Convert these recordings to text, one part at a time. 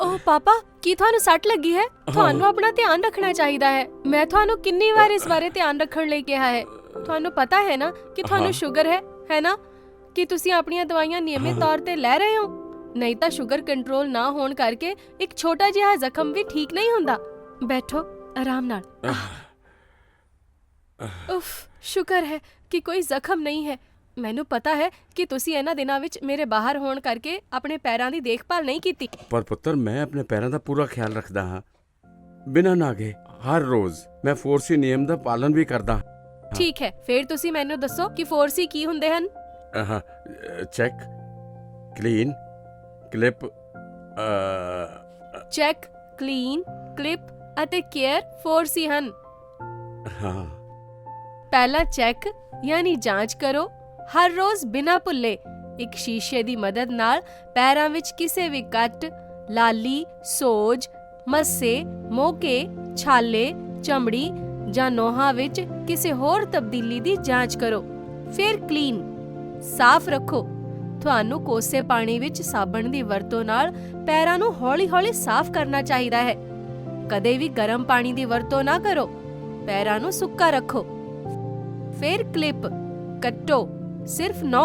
ਓਹ ਪਾਪਾ ਕੀ ਤੁਹਾਨੂੰ ਸੱਟ ਲੱਗੀ ਹੈ? ਤੁਹਾਨੂੰ ਆਪਣਾ ਧਿਆਨ ਰੱਖਣਾ ਚਾਹੀਦਾ ਹੈ। ਮੈਂ ਤੁਹਾਨੂੰ ਕਿੰਨੀ ਵਾਰ ਇਸ ਬਾਰੇ ਧਿਆਨ ਰੱਖਣ ਲਈ ਕਿਹਾ ਹੈ? ਤੁਹਾਨੂੰ ਪਤਾ ਹੈ ਨਾ ਕਿ। ਤੁਹਾਨੂੰ ਸ਼ੂਗਰ ਹੈ ਹੈ ਨਾ? ਕਿ ਤੁਸੀਂ ਆਪਣੀਆਂ ਦਵਾਈਆਂ ਨਿਯਮਿਤ ਤੌਰ ਤੇ ਲੈ ਰਹੇ ਹੋ? ਨਹੀਂ ਤਾਂ ਸ਼ੂਗਰ ਕੰਟਰੋਲ ਨਾ ਹੋਣ ਕਰਕੇ ਇੱਕ ਛੋਟਾ ਜਿਹਾ ਜ਼ਖਮ ਵੀ ਠੀਕ ਨਹੀਂ ਹੁੰਦਾ। ਬੈਠੋ ਆਰਾਮ ਨਾਲ। ਉਫ ਸ਼ੁਕਰ ਹੈ ਕਿ ਕੋਈ ਜ਼ਖਮ ਨਹੀਂ ਹੈ। ਮੈਨੂੰ ਪਤਾ ਹੈ ਕਿ ਤੁਸੀਂ ਇਹਨਾਂ ਦਿਨਾਂ ਵਿੱਚ ਮੇਰੇ ਬਾਹਰ ਹੋਣ ਕਰਕੇ ਆਪਣੇ ਪੈਰਾਂ ਦੀ ਦੇਖਭਾਲ ਨਹੀਂ ਕੀਤੀ। ਪਰ ਪੁੱਤਰ ਮੈਂ ਆਪਣੇ ਪੈਰਾਂ ਦਾ ਪੂਰਾ ਖਿਆਲ ਰੱਖਦਾ ਹਾਂ। ਬਿਨਾਂ ਨਾਗੇ ਹਰ ਰੋਜ਼ ਮੈਂ ਫੋਰਸੀ ਨਿਯਮ ਦਾ ਪਾਲਣ ਵੀ ਕਰਦਾ ਠੀਕ ਹੈ ਫਿਰ ਤੁਸੀਂ ਮੈਨੂੰ ਦੱਸੋ ਕਿ 4C ਕੀ ਹੁੰਦੇ ਹਨ? ਹਾਂ check clean clip check clean clip ਅਤੇ ਕੇਅਰ 4C ਹਨ। ਹਾਂ। ਪਹਿਲਾ ਚੈੱਕ ਯਾਨੀ ਜਾਂਚ ਕਰੋ ਹਰ ਰੋਜ਼ ਬਿਨਾਂ ਭੁੱਲੇ ਇੱਕ ਸ਼ੀਸ਼ੇ ਦੀ ਮਦਦ ਨਾਲ ਪੈਰਾਂ ਵਿੱਚ ਕਿਸੇ ਵੀ ਕੱਟ, ਲਾਲੀ, ਸੋਜ, ਮੱਸੇ, ਮੋਕੇ, ਛਾਲੇ, ਚਮੜੀ ਜਾਂ ਨੋਹਾਂ ਵਿੱਚ ਕਿਸੇ ਹੋਰ ਤਬਦੀਲੀ ਦੀ ਜਾਂਚ ਕਰੋ। ਫਿਰ ਕਲੀਨ। ਸਾਫ਼ ਰੱਖੋ। ਤੁਹਾਨੂੰ ਕੋਸੇ ਪਾਣੀ ਵਿੱਚ ਸਾਬਣ ਦੀ ਵਰਤੋਂ ਨਾਲ ਪੈਰਾਂ ਨੂੰ ਹੌਲੀ-ਹੌਲੀ ਸਾਫ਼ ਕਰਨਾ ਚਾਹੀਦਾ ਹੈ। ਕਦੇ ਵੀ ਗਰਮ ਪਾਣੀ ਦੀ ਵਰਤੋਂ ਨਾ ਕਰੋ। ਪੈਰਾਂ ਨੂੰ ਸੁੱਕਾ ਰੱਖੋ। ਫਿਰ ਕਲਿੱਪ। ਕੱਟੋ। ਸਿਰਫ 9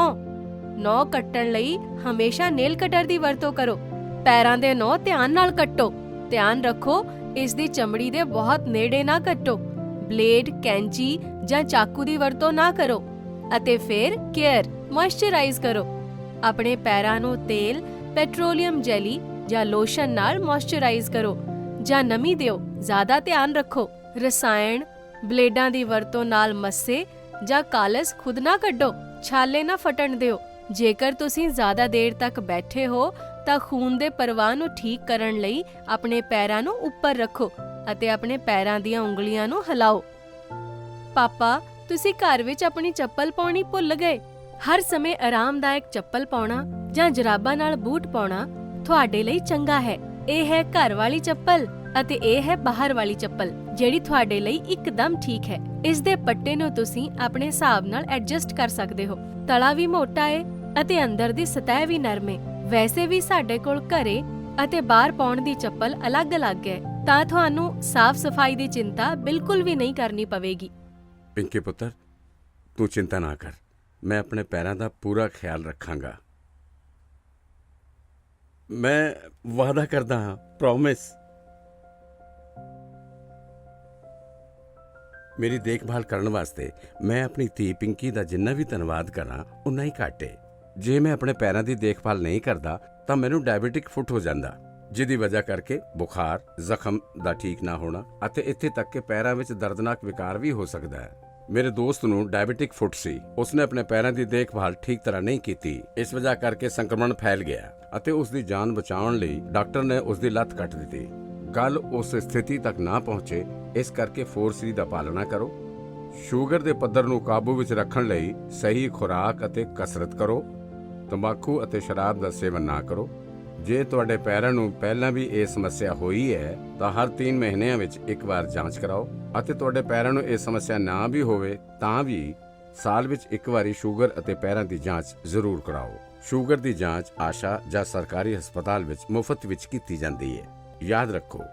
9 ਕੱਟਣ ਲਈ ਹਮੇਸ਼ਾ ਨੇਲ ਕਟਰ ਦੀ ਵਰਤੋਂ ਕਰੋ। ਪੈਰਾਂ ਦੇ ਨੌ ਧਿਆਨ ਨਾਲ ਕੱਟੋ। ਧਿਆਨ ਰੱਖੋ, ਇਸ ਦੀ ਚਮੜੀ ਦੇ ਬਹੁਤ ਨੇੜੇ ਨਾ ਕੱਟੋ। ਬਲੇਡ, ਕੈਂਚੀ ਜਾਂ ਚਾਕੂ ਦੀ ਵਰਤੋਂ ਨਾ ਕਰੋ ਅਤੇ ਫਿਰ ਕੇਅਰ, ਮੋਇਸਚਰਾਈਜ਼ ਕਰੋ। ਆਪਣੇ ਪੈਰਾਂ ਨੂੰ ਤੇਲ, ਪੈਟਰੋਲੀਅਮ ਜੈਲੀ ਜਾਂ ਲੋਸ਼ਨ ਨਾਲ ਮੋਇਸਚਰਾਈਜ਼ ਕਰੋ ਜਾਂ ਨਮੀ ਦਿਓ। ਜ਼ਿਆਦਾ ਧਿਆਨ ਰੱਖੋ। ਰਸਾਇਣ, ਬਲੇਡਾਂ ਦੀ ਵਰਤੋਂ ਨਾਲ ਮੱਸੇ ਜਾਂ ਕਾਲਸ ਖੁਦ ਨਾ ਕੱਢੋ, ਛਾਲੇ ਨਾ ਫਟਣ ਦਿਓ। ਜੇਕਰ ਤੁਸੀਂ ਜ਼ਿਆਦਾ ਦੇਰ ਤੱਕ ਬੈਠੇ ਹੋ, ਤਾਂ ਖੂਨ ਦੇ ਪ੍ਰਵਾਹ ਨੂੰ ਠੀਕ ਕਰਨ ਲਈ ਆਪਣੇ ਪੈਰਾਂ ਨੂੰ ਉੱਪਰ ਰੱਖੋ ਅਤੇ ਆਪਣੇ ਪੈਰਾਂ ਦੀਆਂ ਉਂਗਲੀਆਂ ਨੂੰ ਹਿਲਾਓ। ਪਾਪਾ, ਤੁਸੀਂ ਘਰ ਵਿੱਚ ਆਪਣੀ ਚੱਪਲ ਪਾਉਣੀ ਭੁੱਲ ਗਏ। ਹਰ ਸਮੇਂ ਆਰਾਮਦਾਇਕ ਚੱਪਲ ਪਾਉਣਾ ਜਾਂ ਜਰਾਬਾਂ ਨਾਲ ਬੂਟ ਪਾਉਣਾ ਤੁਹਾਡੇ ਲਈ ਚੰਗਾ ਹੈ। ਇਹ ਹੈ ਘਰ ਵਾਲੀ ਚੱਪਲ। ਅਤੇ ਇਹ ਹੈ ਬਾਹਰ ਵਾਲੀ ਚੱਪਲ, ਜਿਹੜੀ ਤੁਹਾਡੇ ਲਈ ਇੱਕਦਮ ਠੀਕ ਹੈ। ਇਸ ਦੇ ਪੱਟੇ ਨੂੰ ਤੁਸੀਂ ਆਪਣੇ ਹਿਸਾਬ ਨਾਲ ਐਡਜਸਟ ਕਰ ਸਕਦੇ ਹੋ। ਤਲਾ ਵੀ ਮੋਟਾ ਹੈ ਅਤੇ ਅੰਦਰ ਦੀ ਸਤਹ ਵੀ ਨਰਮ ਹੈ ਵੈਸੇ ਵੀ ਸਾਡੇ ਕੋਲ ਘਰੇ ਅਤੇ ਬਾਹਰ ਪਾਉਣ ਦੀ ਚੱਪਲ ਅਲੱਗ-ਅਲੱਗ ਹੈ, ਤਾਂ ਤੁਹਾਨੂੰ ਸਾਫ਼ ਸਫ਼ਾਈ ਦੀ ਚਿੰਤਾ ਬਿਲਕੁਲ ਵੀ ਨਹੀਂ ਕਰਨੀ ਪਵੇਗੀ। ਪਿੰਕੀ ਪੁੱਤਰ, ਤੂੰ ਚਿੰਤਾ ਨਾ ਕਰ। ਮੈਂ ਆਪਣੇ ਪੈਰਾਂ ਦਾ ਪੂਰਾ ਖਿਆਲ ਰੱਖਾਂਗਾ। ਮੈਂ ਵਾਅਦਾ ਕਰਦਾ ਹਾਂ ਪ੍ਰੋਮਿਸ ਮੇਰੀ ਦੇਖਭਾਲ ਕਰਨ ਵਾਸਤੇ ਮੈਂ ਆਪਣੀ ਧੀ ਪਿੰਕੀ ਦਾ ਜਿੰਨਾ ਵੀ ਧੰਨਵਾਦ ਕਰਾਂ ਉਨਾ ਹੀ ਘੱਟ ਏ। ਜੇ ਮੈਂ ਆਪਣੇ ਪੈਰਾਂ ਦੀ ਦੇਖਭਾਲ ਨਹੀਂ ਕਰਦਾ, ਤਾਂ ਮੈਨੂੰ ਡਾਇਬੀਟਿਕ ਫੁੱਟ ਹੋ ਜਾਂਦਾ, ਜਿਹਦੀ ਵਜ੍ਹਾ ਕਰਕੇ ਬੁਖਾਰ, ਜ਼ਖਮ ਦਾ ਠੀਕ ਨਾ ਹੋਣਾ ਅਤੇ ਇੱਥੇ ਤੱਕ ਕਿ ਪੈਰਾਂ ਵਿੱਚ ਦਰਦਨਾਕ ਵਿਕਾਰ ਵੀ ਹੋ ਸਕਦਾ ਹੈ। ਮੇਰੇ ਦੋਸਤ ਨੂੰ ਡਾਇਬੀਟਿਕ ਫੁੱਟ ਸੀ। ਉਸਨੇ ਆਪਣੇ ਪੈਰਾਂ ਦੀ ਦੇਖਭਾਲ ਠੀਕ ਤਰ੍ਹਾਂ ਨਹੀਂ ਕੀਤੀ। ਇਸ ਵਜ੍ਹਾ ਕਰਕੇ ਸੰਕਰਮਣ ਫੈਲ ਗਿਆ ਅਤੇ ਉਸ ਦੀ ਜਾਨ ਬਚਾਉਣ ਲਈ ਡਾਕਟਰ ਨੇ ਉਸ ਦੀ ਲੱਤ ਕੱਟ ਦਿੱਤੀ। ਗੱਲ ਉਸ ਸਥਿਤੀ ਤੱਕ ਨਾ ਪਹੁੰਚੇ, ਇਸ ਕਰਕੇ 4C ਦਾ ਪਾਲਣਾ ਕਰੋ। ਸ਼ੂਗਰ ਦੇ ਪੱਧਰ ਨੂੰ ਕਾਬੂ ਵਿੱਚ ਰੱਖਣ ਲਈ ਸਹੀ ਖੁਰਾਕ ਅਤੇ ਕਸਰਤ ਕਰੋ। ਤੰਬਾਕੂ ਅਤੇ ਸ਼ਰਾਬ ਦਾ ਸੇਵਨ ਨਾ ਕਰੋ। ਜੇ ਤੁਹਾਡੇ ਪੈਰਾਂ ਨੂੰ ਪਹਿਲਾਂ ਵੀ ਇਹ ਸਮੱਸਿਆ ਹੋਈ ਹੈ, ਤਾਂ ਹਰ 3 ਮਹੀਨਿਆਂ ਵਿੱਚ ਇੱਕ ਵਾਰ ਜਾਂਚ ਕਰਾਓ। ਅਤੇ ਤੁਹਾਡੇ ਪੈਰਾਂ ਨੂੰ ਇਹ ਸਮੱਸਿਆ ਨਾ ਵੀ ਹੋਵੇ, ਤਾਂ ਵੀ ਸਾਲ ਵਿੱਚ ਇੱਕ ਵਾਰੀ ਸ਼ੂਗਰ ਅਤੇ ਪੈਰਾਂ ਦੀ ਜਾਂਚ ਜ਼ਰੂਰ ਕਰਾਓ। ਸ਼ੂਗਰ ਦੀ ਜਾਂਚ ਆਸ਼ਾ ਜਾਂ ਸਰਕਾਰੀ ਹਸਪਤਾਲ ਵਿੱਚ ਮੁਫਤ ਵਿੱਚ ਕੀਤੀ ਜਾਂਦੀ ਹੈ। ਯਾਦ ਰੱਖੋ,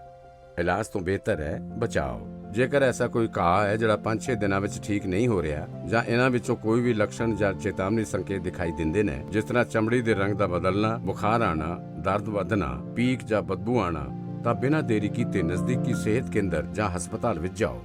ਇਲਾਜ ਤੋਂ ਬਿਹਤਰ ਹੈ, ਬਚਾਓ। ਜੇਕਰ ਐਸਾ ਕੋਈ ਘਾਹ ਹੈ ਜਿਹੜਾ 5-6 ਦਿਨਾਂ ਵਿੱਚ ਠੀਕ ਨਹੀਂ ਹੋ ਰਿਹਾ, ਜਾਂ ਇਹਨਾਂ ਵਿੱਚੋਂ ਕੋਈ ਵੀ ਲੱਛਣ ਜਾਂ ਚੇਤਾਵਨੀ ਸੰਕੇਤ ਦਿਖਾਈ ਦਿੰਦੇ ਨੇ, ਜਿਸ ਤਰ੍ਹਾਂ ਚਮੜੀ ਦੇ ਰੰਗ ਦਾ ਬਦਲਣਾ, ਬੁਖਾਰ ਆਣਾ, ਦਰਦ ਵਧਣਾ, ਪੀਕ ਜਾਂ ਬਦਬੂ ਆਣਾ, ਤਾਂ ਬਿਨਾਂ ਦੇਰੀ ਕੀਤੇ ਨਜ਼ਦੀਕੀ ਸਿਹਤ ਕੇਂਦਰ ਜਾਂ ਹਸਪਤਾਲ ਵਿੱਚ ਜਾਓ।